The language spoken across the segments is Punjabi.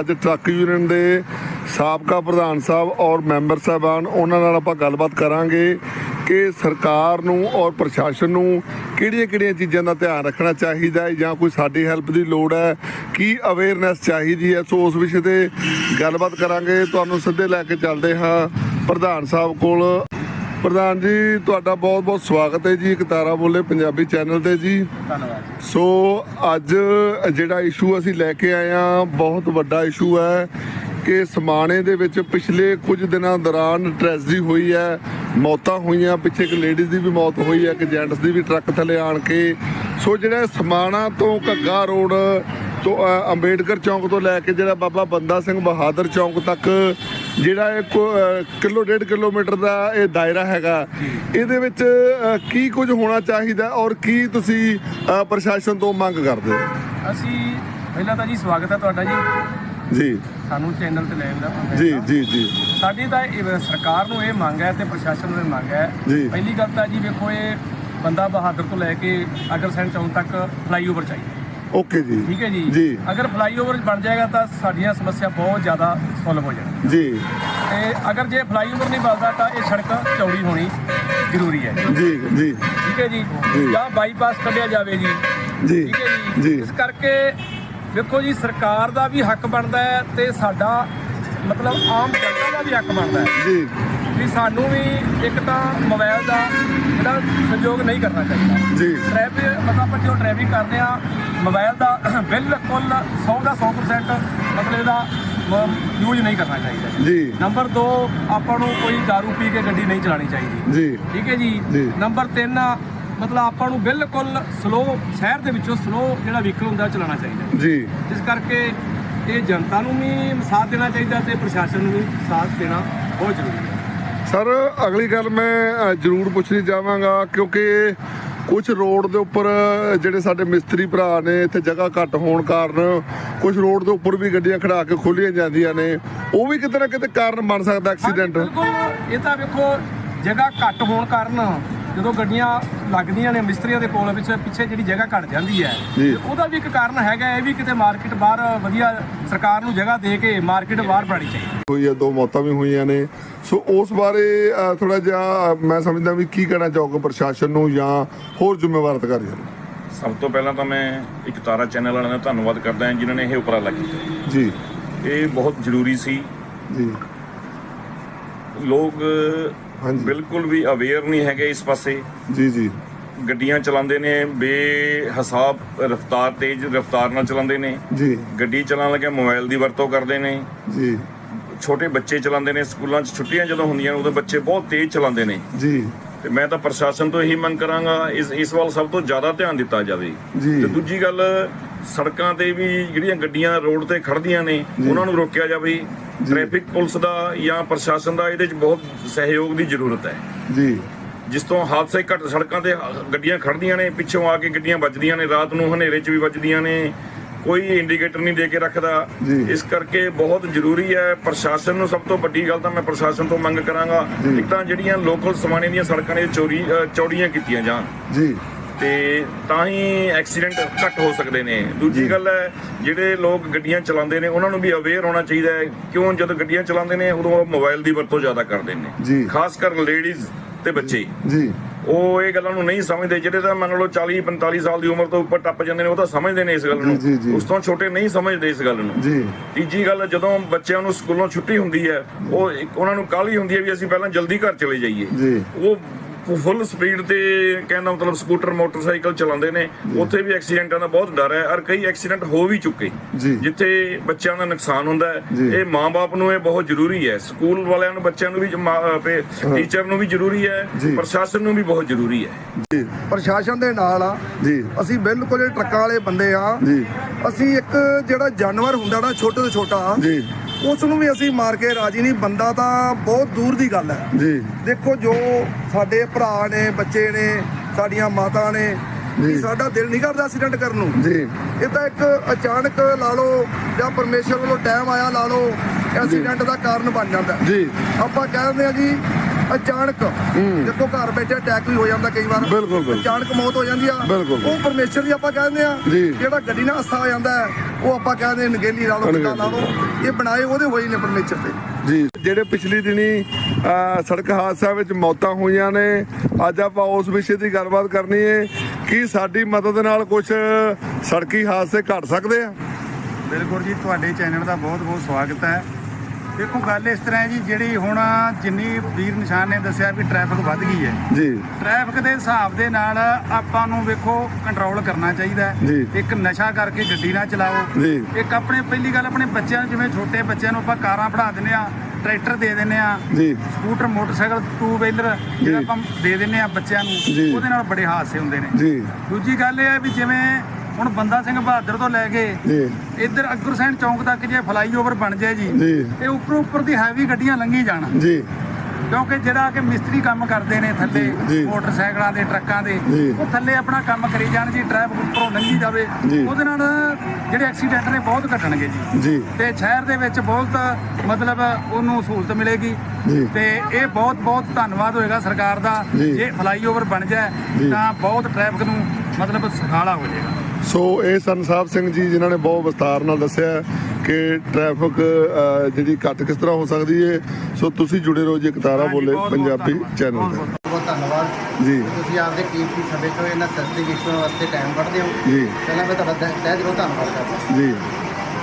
ਅੱਜ ਟਰੱਕ ਯੂਨੀਅਨ ਦੇ ਸਾਬਕਾ ਪ੍ਰਧਾਨ ਸਾਹਿਬ ਔਰ ਮੈਂਬਰ ਸਾਹਿਬਾਨ, ਉਹਨਾਂ ਨਾਲ ਆਪਾਂ ਗੱਲਬਾਤ ਕਰਾਂਗੇ ਕਿ ਸਰਕਾਰ ਨੂੰ ਔਰ ਪ੍ਰਸ਼ਾਸਨ ਨੂੰ ਕਿਹੜੀਆਂ-ਕਿਹੜੀਆਂ ਚੀਜ਼ਾਂ ਦਾ ਧਿਆਨ ਰੱਖਣਾ ਚਾਹੀਦਾ ਹੈ ਜਾਂ ਕੋਈ ਸਾਡੀ ਹੈਲਪ ਦੀ ਲੋੜ ਹੈ? ਕੀ ਅਵੇਅਰਨੈਸ ਚਾਹੀਦੀ ਹੈ? ਸੋ ਉਸ ਵਿਸ਼ੇ ਤੇ ਗੱਲਬਾਤ ਕਰਾਂਗੇ। ਤੁਹਾਨੂੰ ਸਿੱਧੇ ਲੈ ਕੇ ਚੱਲਦੇ ਹਾਂ। ਪ੍ਰਧਾਨ ਸਾਹਿਬ ਕੋਲ ਪ੍ਰਧਾਨ ਜੀ ਤੁਹਾਡਾ ਬਹੁਤ-ਬਹੁਤ ਸਵਾਗਤ ਹੈ ਜੀ ਇੱਕ ਤਾਰਾ ਬੋਲੇ ਪੰਜਾਬੀ ਚੈਨਲ ਤੇ ਜੀ। ਧੰਨਵਾਦ ਸੋ ਅੱਜ ਜਿਹੜਾ ਇਸ਼ੂ ਅਸੀਂ ਲੈ ਕੇ ਆਏ ਆ ਬਹੁਤ ਵੱਡਾ ਇਸ਼ੂ ਹੈ ਕਿ ਸਮਾਣੇ ਦੇ ਵਿੱਚ ਪਿਛਲੇ ਕੁਝ ਦਿਨਾਂ ਦੌਰਾਨ ਟ੍ਰੈਜਡੀ ਹੋਈ ਹੈ ਮੌਤਾਂ ਹੋਈਆਂ ਪਿੱਛੇ ਇੱਕ ਲੇਡੀਜ਼ ਦੀ ਵੀ ਮੌਤ ਹੋਈ ਹੈ ਇੱਕ ਜੈਂਟਸ ਦੀ ਵੀ ਟਰੱਕ ਥੱਲੇ ਆਣ ਕੇ। ਸੋ ਜਿਹੜਾ ਸਮਾਣਾ ਤੋਂ ਘੱਗਾ ਰੋਡ ਤੋਂ ਅੰਬੇਡਕਰ ਚੌਂਕ ਤੋਂ ਲੈ ਕੇ ਜਿਹੜਾ ਬਾਬਾ ਬੰਦਾ ਸਿੰਘ ਬਹਾਦਰ ਚੌਂਕ ਤੱਕ ਜਿਹੜਾ ਇਹ ਕਿਲੋ ਡੇਢ ਕਿਲੋਮੀਟਰ ਦਾ ਇਹ ਦਾਇਰਾ ਹੈਗਾ ਇਹਦੇ ਵਿੱਚ ਕੀ ਕੁਝ ਹੋਣਾ ਚਾਹੀਦਾ ਔਰ ਕੀ ਤੁਸੀਂ ਪ੍ਰਸ਼ਾਸਨ ਤੋਂ ਮੰਗ ਕਰਦੇ ਹੋ? ਅਸੀਂ ਪਹਿਲਾਂ ਤਾਂ ਜੀ ਸਵਾਗਤ ਹੈ ਤੁਹਾਡਾ ਜੀ। ਜੀ। ਸਾਨੂੰ ਚੈਨਲ ਤੇ ਲੈਣ ਦਾ ਜੀ ਜੀ ਜੀ। ਸਾਡੀ ਤਾਂ ਸਰਕਾਰ ਨੂੰ ਇਹ ਮੰਗ ਹੈ ਤੇ ਪ੍ਰਸ਼ਾਸਨ ਨੂੰ ਇਹ ਮੰਗ ਹੈ। ਪਹਿਲੀ ਗੱਲ ਤਾਂ ਜੀ ਵੇਖੋ ਇਹ ਬੰਦਾ ਬਹਾਦਰ ਤੋਂ ਲੈ ਕੇ ਅਗਰਸੈਨ ਚੌਂਕ ਤੱਕ ਫਲਾਈਓਵਰ ਚਾਹੀਦਾ। ਓਕੇ ਜੀ। ਠੀਕ ਹੈ ਜੀ। ਜੀ। ਅਗਰ ਫਲਾਈਓਵਰ ਬਣ ਜਾਏਗਾ ਤਾਂ ਸਾਡੀਆਂ ਸਮੱਸਿਆ ਬਹੁਤ ਜ਼ਿਆਦਾ ਸੋਲਵ ਹੋ ਜਾਣਗੀਆਂ। ਜੀ। ਤੇ ਅਗਰ ਜੇ ਫਲਾਈਓਵਰ ਨਹੀਂ ਬਣਦਾ ਤਾਂ ਇਹ ਸੜਕ ਚੌੜੀ ਹੋਣੀ ਜ਼ਰੂਰੀ ਹੈ। ਜੀ ਜੀ। ਠੀਕ ਹੈ ਜੀ? ਜੀ। ਬਾਈਪਾਸ ਕੱਢਿਆ ਜਾਵੇ ਜੀ। ਜੀ। ਠੀਕ ਹੈ ਜੀ? ਇਸ ਕਰਕੇ ਵੇਖੋ ਜੀ ਸਰਕਾਰ ਦਾ ਵੀ ਹੱਕ ਬਣਦਾ ਹੈ ਤੇ ਸਾਡਾ ਮਤਲਬ ਆਮ ਜਨਤਾ ਦਾ ਵੀ ਹੱਕ ਬਣਦਾ ਹੈ। ਜੀ। ਵੀ ਸਾਨੂੰ ਵੀ ਇੱਕ ਤਾਂ ਮੋਬਾਈਲ ਦਾ ਜਿਹੜਾ ਸੰਯੋਗ ਨਹੀਂ ਕਰਨਾ ਚਾਹੀਦਾ। ਜੀ। ਟ੍ਰੈਫਿਕ ਮਤਲਬ ਆਪਾਂ ਜੋ ਡਰਾਈਵਿੰਗ ਕਰਦੇ ਆ ਮੋਬਾਈਲ ਦਾ ਬਿਲਕੁਲ 100 ਦਾ 100% ਮਤਲਬ ਇਹਦਾ ਯੂਜ਼ ਨਹੀਂ ਕਰਨਾ ਚਾਹੀਦਾ ਜੀ। ਨੰਬਰ 2 ਆਪਾਂ ਨੂੰ ਕੋਈ दारू ਪੀ ਕੇ ਗੱਡੀ ਨਹੀਂ ਚਲਾਉਣੀ ਚਾਹੀਦੀ। ਜੀ। ਠੀਕ ਹੈ ਜੀ। ਨੰਬਰ 3 ਮਤਲਬ ਆਪਾਂ ਨੂੰ ਬਿਲਕੁਲ ਸਲੋ ਸ਼ਹਿਰ ਦੇ ਵਿੱਚੋਂ ਸਲੋ ਜਿਹੜਾ ਵਹੀਕਲ ਹੁੰਦਾ ਚਲਾਉਣਾ ਚਾਹੀਦਾ। ਜੀ। ਇਸ ਕਰਕੇ ਇਹ ਜਨਤਾ ਨੂੰ ਵੀ ਸਾਥ ਦੇਣਾ ਚਾਹੀਦਾ ਤੇ ਪ੍ਰਸ਼ਾਸਨ ਨੂੰ ਵੀ ਸਾਥ ਦੇਣਾ ਬਹੁਤ ਜ਼ਰੂਰੀ ਹੈ। ਸਰ ਅਗਲੀ ਗੱਲ ਮੈਂ ਜ਼ਰੂਰ ਪੁੱਛਣੀ ਚਾਹਾਂਗਾ ਕਿਉਂਕਿ ਕੁਝ ਰੋਡ ਦੇ ਉੱਪਰ ਜਿਹੜੇ ਸਾਡੇ ਮਿਸਤਰੀ ਭਰਾ ਨੇ, ਇੱਥੇ ਜਗ੍ਹਾ ਘੱਟ ਹੋਣ ਕਾਰਨ ਕੁਝ ਰੋਡ ਦੇ ਉੱਪਰ ਵੀ ਗੱਡੀਆਂ ਖੜਾ ਕੇ ਖੋਲੀਆਂ ਜਾਂਦੀਆਂ ਨੇ। ਉਹ ਵੀ ਕਿਤੇ ਨਾ ਕਿਤੇ ਕਾਰਨ ਬਣ ਸਕਦਾ ਐਕਸੀਡੈਂਟ ਇਹ ਤਾਂ ਵੇਖੋ, ਜਗ੍ਹਾ ਘੱਟ ਹੋਣ ਕਾਰਨ ਜਦੋਂ ਗੱਡੀਆਂ ਲੱਗਦੀਆਂ ਨੇ ਮਿਸਤਰੀਆਂ ਦੇ ਕੋਲ ਵਿੱਚ ਪਿੱਛੇ ਜਿਹੜੀ ਜਗ੍ਹਾ ਘੱਟ ਜਾਂਦੀ ਹੈ। ਤੇ ਉਹਦਾ ਵੀ ਇੱਕ ਕਾਰਨ ਹੈਗਾ ਇਹ ਵੀ ਕਿਤੇ ਮਾਰਕੀਟ ਬਾਹਰ ਵਧੀਆ ਸਰਕਾਰ ਨੂੰ ਜਗ੍ਹਾ ਦੇ ਕੇ ਮਾਰਕੀਟ ਬਾਹਰ ਬਣਾਉਣੀ ਚਾਹੀਦੀ ਹੋਈ ਹੈ ਦੋ ਮੌਤਾਂ ਵੀ ਹੋਈਆਂ ਨੇ। ਸੋ ਉਸ ਬਾਰੇ ਥੋੜਾ ਜਿਹਾ ਮੈਂ ਸਮਝਦਾ ਵੀ ਕੀ ਕਹਿਣਾ ਚਾਹੋਗੇ ਪ੍ਰਸ਼ਾਸਨ ਨੂੰ ਜਾਂ ਹੋਰ ਜ਼ਿੰਮੇਵਾਰ ਅਧਿਕਾਰੀਆਂ ਨੂੰ? ਸਭ ਤੋਂ ਪਹਿਲਾਂ ਤਾਂ ਮੈਂ ਇੱਕ ਤਾਰਾ ਚੈਨਲ ਵਾਲਿਆਂ ਦਾ ਧੰਨਵਾਦ ਕਰਦਾ ਹਾਂ ਜਿਨ੍ਹਾਂ ਨੇ ਇਹ ਉਪਰਾਲਾ ਕੀਤਾ। ਜੀ। ਇਹ ਬਹੁਤ ਜ਼ਰੂਰੀ ਸੀ। ਜੀ। ਲੋਕ ਹਾਂਜੀ। ਬਿਲਕੁਲ ਵੀ ਅਵੇਅਰ ਨਹੀਂ ਹੈਗੇ ਇਸ ਪਾਸੇ। ਜੀ ਜੀ। ਗੱਡੀਆਂ ਚਲਾਉਂਦੇ ਨੇ ਬੇਹਿਸਾਬ ਰਫ਼ਤਾਰ ਤੇਜ਼ ਰਫ਼ਤਾਰ ਨਾਲ ਚਲਾਉਂਦੇ ਨੇ। ਜੀ। ਗੱਡੀ ਚਲਾਉਣ ਲੱਗਿਆ ਮੋਬਾਈਲ ਦੀ ਵਰਤੋਂ ਕਰਦੇ ਨੇ। ਜੀ। ਛੋਟੇ ਬੱਚੇ ਚਲਾਉਂਦੇ ਨੇ ਸਕੂਲਾਂ 'ਚ ਛੁੱਟੀਆਂ ਜਦੋਂ ਹੁੰਦੀਆਂ ਨੇ ਉਦੋਂ ਬੱਚੇ ਬਹੁਤ ਤੇਜ਼ ਚਲਾਉਂਦੇ ਨੇ। ਜੀ। ਤੇ ਮੈਂ ਤਾਂ ਪ੍ਰਸ਼ਾਸਨ ਤੋਂ ਇਹੀ ਮੰਗ ਕਰਾਂਗਾ ਇਸ ਇਸ ਵੱਲ ਸਭ ਤੋਂ ਜ਼ਿਆਦਾ ਧਿਆਨ ਦਿੱਤਾ ਜਾਵੇ। ਜੀ। ਤੇ ਦੂਜੀ ਗੱਲ ਸੜਕਾਂ ਤੇ ਵੀ ਜਿਹੜੀਆਂ ਗੱਡੀਆਂ ਰੋਡ ਤੇ ਖੜਦੀਆਂ ਨੇ ਉਹਨਾਂ ਨੂੰ ਰੋਕਿਆ ਜਾਵੇ। ਟ੍ਰੈਫਿਕ ਪੁਲਿਸ ਦਾ ਜਾਂ ਪ੍ਰਸ਼ਾਸਨ ਦਾ ਇਹਦੇ 'ਚ ਬਹੁਤ ਸਹਿਯੋਗ ਦੀ ਜ਼ਰੂਰਤ ਹੈ। ਜੀ। ਜਿਸ ਤੋਂ ਹਾਦਸੇ ਘੱਟ ਸੜਕਾਂ ਤੇ ਗੱਡੀਆਂ ਖੜਦੀਆਂ ਨੇ ਪਿੱਛੋਂ ਆ ਕੇ ਗੱਡੀਆਂ ਵੱਜਦੀਆਂ ਨੇ ਰਾਤ ਨੂੰ ਹਨੇਰੇ 'ਚ ਵੀ ਵੱਜਦੀਆਂ ਨੇ ਕੋਈ ਇੰਡੀਕੇਟਰ ਨਹੀਂ ਦੇ ਕੇ ਰੱਖਦਾ। ਇਸ ਕਰਕੇ ਬਹੁਤ ਜ਼ਰੂਰੀ ਹੈ ਪ੍ਰਸ਼ਾਸਨ ਨੂੰ ਸਭ ਤੋਂ ਵੱਡੀ ਗੱਲ ਤਾਂ ਮੈਂ ਪ੍ਰਸ਼ਾਸਨ ਤੋਂ ਮੰਗ ਕਰਾਂਗਾ। ਇੱਕ ਤਾਂ ਜਿਹੜੀਆਂ ਲੋਕਲ ਸਮਾਨੇ ਦੀਆਂ ਸੜਕਾਂ ਨੇ ਚੋਰੀ ਚੌੜੀਆਂ ਕੀਤੀਆਂ ਜਾਣ। ਜੀ। ਤੇ ਤਾਂ ਹੀ ਐਕਸੀਡੈਂਟ ਘੱਟ ਹੋ ਸਕਦੇ ਨੇ। ਦੂਜੀ ਗੱਲ ਹੈ ਜਿਹੜੇ ਲੋਕ ਗੱਡੀਆਂ ਚਲਾਉਂਦੇ ਨੇ ਉਹਨਾਂ ਨੂੰ ਵੀ ਅਵੇਅਰ ਹੋਣਾ ਚਾਹੀਦਾ ਹੈ ਕਿਉਂ ਜਦੋਂ ਗੱਡੀਆਂ ਚਲਾਉਂਦੇ ਨੇ ਉਦੋਂ ਉਹ ਮੋਬਾਈਲ ਦੀ ਵਰਤੋਂ ਜ਼ਿਆਦਾ ਕਰਦੇ ਨੇ। ਖਾਸ ਕਰ ਲੇਡੀਜ਼ ਤੇ ਬੱਚੇ। ਜੀ। ਉਹ ਇਹ ਗੱਲਾਂ ਨੂੰ ਨਹੀਂ ਸਮਝਦੇ ਜਿਹੜੇ ਤਾਂ ਮੰਨ ਲਓ 40 45 ਸਾਲ ਦੀ ਉਮਰ ਤੋਂ ਉੱਪਰ ਟੱਪ ਜਾਂਦੇ ਨੇ ਉਹ ਤਾਂ ਸਮਝਦੇ ਨੇ ਇਸ ਗੱਲ। ਨੂੰ। ਉਸ ਤੋਂ ਛੋਟੇ ਨਹੀਂ ਸਮਝਦੇ ਇਸ ਗੱਲ ਨੂੰ। ਜੀ। ਤੀਜੀ ਗੱਲ ਜਦੋਂ ਬੱਚਿਆਂ ਨੂੰ ਸਕੂਲੋਂ ਛੁੱਟੀ ਹੁੰਦੀ ਹੈ ਉਹ ਉਹਨਾਂ ਨੂੰ ਕਾਹਲੀ ਹੁੰਦੀ ਹੈ ਵੀ ਅਸੀਂ ਪਹਿਲਾਂ ਜਲਦੀ ਘਰ ਚਲੇ ਜਾਈਏ। ਜੀ। ਉਹ ਫੁੱਲ ਸਪੀਡ ਤੇ ਕਹਿੰਦਾ ਮਤਲਬ ਸਕੂਟਰ ਮੋਟਰਸਾਈਕਲ ਚਲਾਉਂਦੇ ਨੇ। ਉੱਥੇ ਵੀ ਐਕਸੀਡੈਂਟਾਂ ਦਾ ਬਹੁਤ ਡਰ ਹੈ। ਔਰ ਕਈ ਐਕਸੀਡੈਂਟ ਹੋ ਵੀ ਚੁੱਕੇ। ਜਿੱਥੇ ਬੱਚਿਆਂ ਦਾ ਨੁਕਸਾਨ ਹੁੰਦਾ। ਹੈ। ਇਹ ਮਾਪੇ ਨੂੰ ਇਹ ਬਹੁਤ ਜ਼ਰੂਰੀ ਹੈ। ਸਕੂਲ ਵਾਲਿਆਂ ਨੂੰ ਬੱਚਿਆਂ ਨੂੰ ਵੀ ਟੀਚਰ ਨੂੰ ਵੀ ਜ਼ਰੂਰੀ ਹੈ। ਪ੍ਰਸ਼ਾਸਨ ਨੂੰ ਵੀ ਬਹੁਤ ਜ਼ਰੂਰੀ ਹੈ। ਜੀ। ਪ੍ਰਸ਼ਾਸਨ ਦੇ ਨਾਲ ਆ। ਜੀ। ਅਸੀਂ ਬਿਲਕੁਲ ਟਰੱਕਾਂ ਵਾਲੇ ਬੰਦੇ ਆ। ਜੀ। ਅਸੀਂ ਇੱਕ ਜਿਹੜਾ ਜਾਨਵਰ ਹੁੰਦਾ ਨਾ ਛੋਟੇ ਤੋਂ ਛੋਟਾ ਜੀ। ਉਸ ਨੂੰ ਵੀ ਅਸੀਂ ਮਾਰ ਕੇ ਰਾਜੀ ਨਹੀਂ। ਬੰਦਾ ਤਾਂ ਬਹੁਤ ਦੂਰ ਦੀ ਗੱਲ ਹੈ। ਜੀ। ਦੇਖੋ ਜੋ ਸਾਡੇ ਭਰਾ ਨੇ ਬੱਚੇ ਨੇ ਸਾਡੀਆਂ ਮਾਤਾ ਨੇ ਜੀ। ਸਾਡਾ ਦਿਲ ਨਹੀਂ ਕਰਦਾ ਐਕਸੀਡੈਂਟ ਕਰਨ ਨੂੰ। ਜੀ। ਇਹ ਤਾਂ ਇੱਕ ਅਚਾਨਕ ਲਾ ਲਓ ਜਾਂ ਪਰਮੇਸ਼ਰ ਵੱਲੋਂ ਟਾਈਮ ਆਇਆ ਲਾ ਲਓ ਐਕਸੀਡੈਂਟ ਦਾ ਕਾਰਨ ਬਣ ਜਾਂਦਾ। ਜੀ। ਆਪਾਂ ਕਹਿੰਦੇ ਆ ਜੀ ਅਚਾਨਕ ਦੇਖੋ ਘਰ ਬੈਠੇ ਅਟੈਕ ਵੀ ਹੋ ਜਾਂਦਾ ਕਈ ਵਾਰ ਬਿਲਕੁਲ, ਬਿਲਕੁਲ। ਅਚਾਨਕ ਮੌਤ ਹੋ ਜਾਂਦੀ ਆ। ਬਿਲਕੁਲ। ਉਹ ਪਰਮੇਸ਼ਰ ਦੀ ਆਪਾਂ ਕਹਿੰਦੇ ਆ। ਜਿਹੜਾ ਗੱਡੀ ਨਾਲ ਹਾਸਾ ਹੋ ਜਾਂਦਾ ਉਹ ਆਪਾਂ ਕਹਿੰਦੇ ਨਗੇਲੀ ਲਾ ਲਓ ਕਿੱਦਾਂ ਲਾ ਲਓ। ਇਹ ਬਣਾਏ ਉਹਦੇ ਹੋਏ ਨੇ ਪਰਮੇਸ਼ਰ ਦੇ। ਜੀ। ਜਿਹੜੇ ਪਿਛਲੀ ਦਿਨੀ ਸੜਕ ਹਾਦਸਾ ਵਿੱਚ ਮੌਤਾਂ ਹੋਈਆਂ ਨੇ ਅੱਜ ਆਪਾਂ ਉਸ ਵਿਸ਼ੇ ਦੀ ਗੱਲਬਾਤ ਕਰਨੀ ਹੈ ਕੀ ਸਾਡੀ ਮਦਦ ਨਾਲ ਕੁਝ ਸੜਕੀ ਹਾਦਸੇ ਘਟ ਸਕਦੇ ਆ? ਬਿਲਕੁਲ ਜੀ ਤੁਹਾਡੇ ਚੈਨਲ ਦਾ ਬਹੁਤ ਬਹੁਤ ਸਵਾਗਤ ਹੈ। ਦੇਖੋ ਗੱਲ ਇਸ ਤਰ੍ਹਾਂ ਹੈ ਜੀ ਜਿਹੜੀ ਹੁਣ ਜਿੰਨੀ ਵੀਰ ਨਿਸ਼ਾਨ ਨੇ ਦੱਸਿਆ ਵੀ ਟ੍ਰੈਫਿਕ ਵੱਧ ਗਈ ਹੈ ਜੀ ਟ੍ਰੈਫਿਕ ਦੇ ਹਿਸਾਬ ਦੇ ਨਾਲ ਆਪਾਂ ਨੂੰ ਵੇਖੋ ਕੰਟਰੋਲ ਕਰਨਾ ਚਾਹੀਦਾ ਹੈ। ਇੱਕ ਨਸ਼ਾ ਕਰਕੇ ਗੱਡੀ ਨਾ ਚਲਾਓ। ਇੱਕ ਆਪਣੇ ਪਹਿਲੀ ਗੱਲ ਆਪਣੇ ਬੱਚਿਆਂ ਨੂੰ ਜਿਵੇਂ ਛੋਟੇ ਬੱਚਿਆਂ ਨੂੰ ਆਪਾਂ ਕਾਰਾਂ ਪੜਾ ਦਿੰਦੇ ਆ ਟਰੈਕਟਰ ਦੇ ਦਿੰਦੇ ਆ ਜੀ ਸਕੂਟਰ ਮੋਟਰਸਾਈਕਲ ਟੂ ਵੀਲਰ ਜਿਹੜਾ। ਆਪਾਂ ਦੇ ਦਿੰਦੇ ਆ ਬੱਚਿਆਂ। ਨੂੰ ਉਹਦੇ ਨਾਲ ਬੜੇ ਹਾਦਸੇ ਹੁੰਦੇ ਨੇ ਜੀ ਦੂਜੀ ਗੱਲ ਇਹ ਹੈ ਵੀ ਜਿਵੇਂ ਹੁਣ ਬੰਦਾ ਸਿੰਘ ਬਹਾਦਰ ਤੋਂ ਲੈ ਕੇ ਜੀ ਇੱਧਰ ਅਗਰਸੈਨ ਚੌਂਕ ਤੱਕ ਜੇ ਫਲਾਈਓਵਰ ਬਣ ਜਾਏ ਜੀ। ਇਹ ਉੱਪਰ ਉੱਪਰ ਦੀ ਹੈਵੀ ਗੱਡੀਆਂ ਲੰਘੀ ਜਾਣ ਜੀ ਕਿਉਂਕਿ ਜਿਹੜਾ ਕਿ ਮਿਸਤਰੀ ਕੰਮ ਕਰਦੇ ਨੇ ਥੱਲੇ। ਮੋਟਰਸਾਈਕਲਾਂ ਦੇ ਟਰੱਕਾਂ ਦੇ। ਉਹ ਥੱਲੇ ਆਪਣਾ ਕੰਮ ਕਰੀ ਜਾਣ ਜੀ ਟ੍ਰੈਫਿਕ ਉੱਪਰੋਂ ਲੰਘੀ ਜਾਵੇ। ਉਹਦੇ ਨਾਲ ਜਿਹੜੇ ਐਕਸੀਡੈਂਟ ਨੇ ਬਹੁਤ ਘਟਣਗੇ ਜੀ ਤੇ ਸ਼ਹਿਰ ਦੇ ਵਿੱਚ ਬਹੁਤ ਮਤਲਬ ਉਹਨੂੰ ਸਹੂਲਤ ਮਿਲੇਗੀ। ਤੇ ਇਹ ਬਹੁਤ ਬਹੁਤ ਧੰਨਵਾਦ ਹੋਏਗਾ ਸਰਕਾਰ ਦਾ ਜੀ। ਫਲਾਈਓਵਰ ਬਣ। ਜਾਏ ਤਾਂ ਬਹੁਤ ਟ੍ਰੈਫਿਕ ਨੂੰ ਮਤਲਬ ਸੁਖਾਲਾ ਹੋ ਜਾਏਗਾ ਸੋ ਇਹ ਸਨ ਸਾਹਿਬ ਸਿੰਘ ਜੀ ਜਿਨ੍ਹਾਂ ਨੇ ਬਹੁਤ ਵਿਸਤਾਰ ਨਾਲ ਦੱਸਿਆ ਕਿ ਟ੍ਰੈਫਿਕ ਜਿਹੜੀ ਘੱਟ ਕਿਸ ਤਰ੍ਹਾਂ ਹੋ ਸਕਦੀ ਹੈ ਸੋ ਤੁਸੀਂ ਜੁੜੇ ਰਹੋ ਜੀ ਇਕਤਾਰਾ ਹਾਂਜੀ, ਬੋਲੇ ਪੰਜਾਬੀ। ਚੈਨਲ ਤੇ। ਬਹੁਤ ਬਹੁਤ ਧੰਨਵਾਦ। ਜੀ। ਤੁਸੀਂ ਆਪਦੇ ਕੀਮਤੀ ਸਮੇਂ ਤੋਂ ਇਹਨਾਂ ਸਸਤੇ ਇਸ਼ੂਆਂ ਵਾਸਤੇ ਟਾਈਮ ਕੱਢਦੇ ਹੋ। ਜੀ। ਪਹਿਲਾਂ ਮੈਂ ਤੁਹਾਡਾ ਤਹਿ ਦਿਲੋਂ ਧੰਨਵਾਦ ਕਰਦਾ। ਜੀ।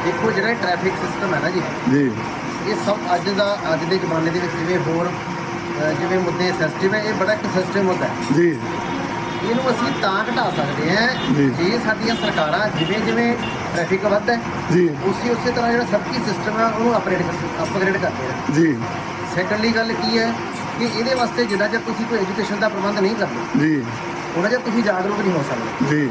ਦੇਖੋ ਜਿਹੜਾ ਟ੍ਰੈਫਿਕ ਸਿਸਟਮ ਹੈ ਨਾ ਜੀ ਜੀ। ਇਹ ਸਭ ਅੱਜ ਦਾ ਅੱਜ ਦੇ ਜ਼ਮਾਨੇ ਦੇ ਵਿੱਚ ਜਿਵੇਂ ਹੋਰ ਜਿਵੇਂ ਮੁੱਦੇ ਸੈਂਸਿਟਿਵ ਹੈ ਇਹ ਬੜਾ ਇੱਕ ਸਿਸਟਮ ਹੁੰਦਾ ਜੀ। ਇਹਨੂੰ ਅਸੀਂ ਤਾਂ ਘਟਾ ਸਕਦੇ ਹਾਂ ਜੀ। ਜੇ ਸਾਡੀਆਂ ਸਰਕਾਰਾਂ ਜਿਵੇਂ ਜਿਵੇਂ ਟ੍ਰੈਫਿਕ ਵੱਧਦਾ ਹੈ ਜੀ। ਉਸੇ ਉਸੇ ਤਰ੍ਹਾਂ ਜਿਹੜਾ ਸਬਕੀ ਸਿਸਟਮ ਹੈ ਉਹਨੂੰ ਅਪਗ੍ਰੇਡ ਅਪਗ੍ਰੇਡ ਕਰਦੇ ਆ। ਜੀ। ਸੈਕੰਡਲੀ ਗੱਲ ਕੀ ਹੈ ਕਿ ਇਹਦੇ ਵਾਸਤੇ ਜਿੰਨਾ ਚਿਰ ਤੁਸੀਂ ਕੋਈ ਐਜੂਕੇਸ਼ਨ ਦਾ ਪ੍ਰਬੰਧ ਨਹੀਂ ਕਰਦੇ ਜੀ। ਉਹਨਾਂ ਚਿਰ ਤੁਸੀਂ ਜਾਗਰੂਕ ਨਹੀਂ ਹੋ ਸਕਦੇ। ਜੀ।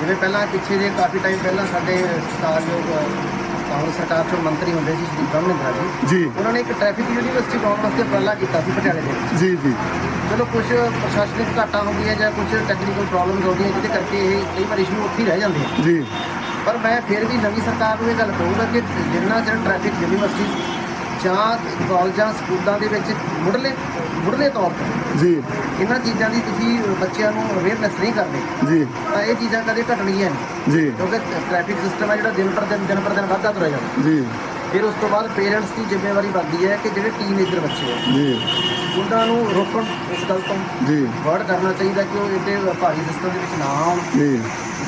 ਜਿਵੇਂ ਪਹਿਲਾਂ ਪਿੱਛੇ ਜੇ ਕਾਫੀ ਟਾਈਮ ਪਹਿਲਾਂ ਸਾਡੇ ਸਤਿਕਾਰਯੋਗ ਕਾਂਗਰਸ ਸਰਕਾਰ ਚੋਂ ਮੰਤਰੀ ਹੁੰਦੇ ਸੀ ਸ਼੍ਰੀ ਬ੍ਰਹਮਿੰਦਰਾ ਜੀ। ਜੀ। ਉਹਨਾਂ ਨੇ ਇੱਕ ਟ੍ਰੈਫਿਕ ਯੂਨੀਵਰਸਿਟੀ ਬਣਾਉਣ ਵਾਸਤੇ ਉਪਰਾਲਾ ਕੀਤਾ ਸੀ ਪਟਿਆਲੇ ਦੇ ਵਿੱਚ। ਜੀ ਜੀ। ਚਲੋ ਕੁਝ ਪ੍ਰਸ਼ਾਸਨਿਕ ਘਾਟਾ ਹੁੰਦੀ ਹੈ ਜਾਂ ਕੁਝ ਟੈਕਨੀਕਲ ਪ੍ਰੋਬਲਮਸ ਹੁੰਦੀਆਂ ਜਿਹਦੇ ਕਰਕੇ ਇਹ ਕਈ ਵਾਰ ਇਸ਼ੂ ਉੱਥੇ ਰਹਿ ਜਾਂਦੇ ਆ। ਜੀ। ਪਰ ਮੈਂ ਫਿਰ ਵੀ ਨਵੀਂ ਸਰਕਾਰ ਨੂੰ ਇਹ ਗੱਲ ਕਹੂੰਗਾ ਕਿ ਜਿੰਨਾ ਚਿਰ ਟ੍ਰੈਫਿਕ ਯੂਨੀਵਰਸਿਟੀ ਜਾਂ ਕਾਲਜਾਂ ਸਕੂਲਾਂ ਦੇ ਵਿੱਚ ਮੁੱਢਲੇ ਮੁੱਢਲੇ ਤੌਰ ਤੇ ਜੀ। ਇਹਨਾਂ ਚੀਜ਼ਾਂ ਦੀ ਤੁਸੀਂ ਬੱਚਿਆਂ ਨੂੰ ਅਵੇਅਰਨੈਸ ਨਹੀਂ ਕਰਦੇ। ਜੀ। ਤਾਂ ਇਹ ਚੀਜ਼ਾਂ ਕਦੇ ਘਟਣਗੀਆਂ ਨਹੀਂ। ਜੀ। ਕਿਉਂਕਿ ਟ੍ਰੈਫਿਕ ਸਿਸਟਮ ਹੈ ਜਿਹੜਾ ਦਿਨ ਪਰ ਦਿਨ ਦਿਨ ਪਰ ਦਿਨ ਵੱਧਦਾ ਤੁਰਿਆ ਜਾਂਦਾ। ਜੀ। ਫਿਰ ਉਸ ਤੋਂ ਬਾਅਦ ਪੇਰੈਂਟਸ ਦੀ ਜ਼ਿੰਮੇਵਾਰੀ ਬਣਦੀ ਹੈ ਕਿ ਜਿਹੜੇ ਟੀਨੇਜਰ ਬੱਚੇ ਹੈ ਜੀ। ਉਹਨਾਂ ਨੂੰ ਰੋਕਣ ਇਸ ਗੱਲ ਤੋਂ ਜੀ। ਵਰਡ ਕਰਨਾ ਚਾਹੀਦਾ ਕਿ ਉਹ ਇੱਥੇ ਭਾਰੀ ਸਿਸਟਮ ਦੇ ਵਿੱਚ ਨਾ ਆਉਣ। ਜੀ।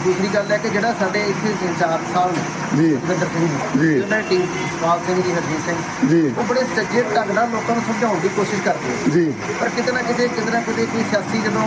ਦੂਸਰੀ ਗੱਲ ਹੈ ਕਿ ਜਿਹੜਾ ਸਾਡੇ ਇੱਥੇ ਇੰਚਾਰਜ ਸਾਹਿਬ ਨੇ ਜੀ ਜਗਿੰਦਰ ਸਿੰਘ ਜੀ। ਜੀ ਉਹਨਾਂ ਦੀ ਟੀਮ ਸਪਾਲ ਸਿੰਘ ਜੀ ਹਰਜੀਤ ਸਿੰਘ ਜੀ ਉਹ ਬੜੇ ਸੱਜੇ ਢੰਗ ਨਾਲ ਲੋਕਾਂ ਨੂੰ ਸਮਝਾਉਣ ਦੀ ਕੋਸ਼ਿਸ਼ ਕਰਦੇ ਆ ਜੀ ਪਰ ਕਿਤੇ ਨਾ ਕਿਤੇ ਕਿਤੇ ਨਾ ਕਿਤੇ ਕੋਈ ਸਿਆਸੀ ਜਦੋਂ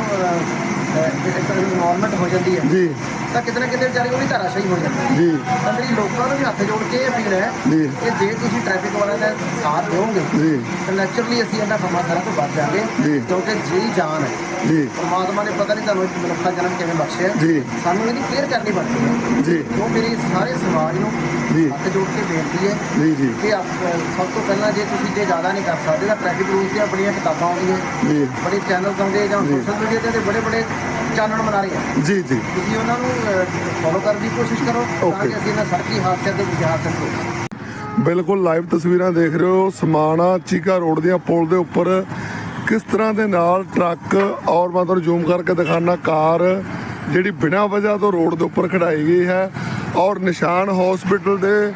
ਇਨਵੋਲਵਮੈਂਟ ਹੋ ਜਾਂਦੀ ਹੈ ਜੀ ਤਾਂ ਕਿਤੇ ਨਾ ਕਿਤੇ ਵਿਚਾਰੇ ਉਹ ਵੀ ਧਰਾਸ਼ਾਹੀ ਹੋ ਜਾਂਦੇ ਜੀ ਤਾਂ ਮੇਰੀ ਲੋਕਾਂ ਨੂੰ ਵੀ ਹੱਥ ਜੋੜ ਕੇ ਇਹ ਅਪੀਲ ਹੈ ਜੀ। ਕਿ ਜੇ ਤੁਸੀਂ ਟ੍ਰੈਫਿਕ ਵਾਲਿਆਂ ਦਾ ਸਾਥ ਦਿਓਗੇ ਜੀ। ਤਾਂ ਨੈਚੁਰਲੀ ਅਸੀਂ ਇਹਨਾਂ ਕੰਮਾਂ ਸਾਰਾ ਤੋਂ ਬਚ ਜਾਵਾਂਗੇ ਜੀ। ਕਿਉਂਕਿ ਜਿਹੜੀ ਜਾਨ ਹੈ ਜੀ। ਪਰਮਾਤਮਾ ਨੇ ਪਤਾ ਨਹੀਂ ਤੁਹਾਨੂੰ ਇੱਕ ਮਨੁੱਖਾ ਜਨਮ ਕਿਵੇਂ ਬਖਸ਼ਿਆ। ਜੀ। ਸਾਨੂੰ ਇਹਦੀ ਕੇਅਰ ਕਰਨੀ ਬਣਦੀ ਹੈ। ਜੀ। ਉਹ ਮੇਰੀ ਸਾਰੇ ਸਮਾਜ ਨੂੰ ਜੀ। ਹੱਥ ਜੋੜ ਕੇ ਬੇਨਤੀ ਹੈ ਜੀ ਜੀ। ਕਿ ਆਪ- ਸਭ ਤੋਂ ਪਹਿਲਾਂ ਜੇ ਤੁਸੀਂ ਜੇ ਜ਼ਿਆਦਾ ਨਹੀਂ ਕਰ ਸਕਦੇ ਤਾਂ ਟ੍ਰੈਫਿਕ ਰੂਲਸ ਦੀਆਂ ਬੜੀਆਂ ਕਿਤਾਬਾਂ ਆਉਂਦੀਆਂ। ਜੀ। ਬੜੇ ਚੈਨਲ ਆਉਂਦੇ ਜਾਂ ਜੀ। ਸੋਸ਼ਲ ਮੀਡੀਆ ਤੇ ਬੜੇ ਬੜੇ ਚਾਨਣ ਬਣਾ ਰਹੇ ਆ। ਜੀ ਜੀ। ਤੁਸੀਂ ਉਹਨਾਂ ਨੂੰ ਫੋਲੋ ਕਰਨ ਦੀ ਕੋਸ਼ਿਸ਼ ਕਰੋ ਤਾਂ. ਕਿ ਅਸੀਂ ਇਹਨਾਂ ਸੜਕੀ ਹਾਦਸਿਆਂ ਤੋਂ ਬਚਾ ਸਕੀਏ ਬਿਲਕੁਲ ਲਾਈਵ ਤਸਵੀਰਾਂ ਦੇਖ ਰਹੇ ਹੋ। ਸਮਾਣਾ ਚੀਕਾ ਰੋਡ ਦੀਆਂ ਪੁਲ ਦੇ ਉੱਪਰ ਕਿਸ ਤਰ੍ਹਾਂ ਦੇ ਨਾਲ ਟਰੱਕ ਔਰ ਮੈਂ ਤੁਹਾਨੂੰ ਜ਼ੂਮ ਕਰਕੇ ਦਿਖਾਣਾ ਕਾਰ ਜਿਹੜੀ ਬਿਨਾਂ ਵਜ੍ਹਾ ਤੋਂ ਰੋਡ ਦੇ ਉੱਪਰ ਖੜਾਈ ਗਈ ਹੈ ਔਰ ਨਿਸ਼ਾਨ ਹਸਪੀਟਲ ਦੇ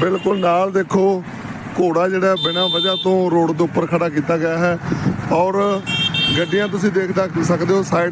ਬਿਲਕੁਲ ਨਾਲ ਦੇਖੋ, ਘੋੜਾ ਜਿਹੜਾ ਬਿਨਾਂ ਵਜ੍ਹਾ ਤੋਂ ਰੋਡ ਦੇ ਉੱਪਰ ਖੜਾ ਕੀਤਾ ਗਿਆ ਹੈ ਔਰ ਗੱਡੀਆਂ ਤੁਸੀਂ ਦੇਖ ਸਕਦੇ ਹੋ ਸਾਈਡ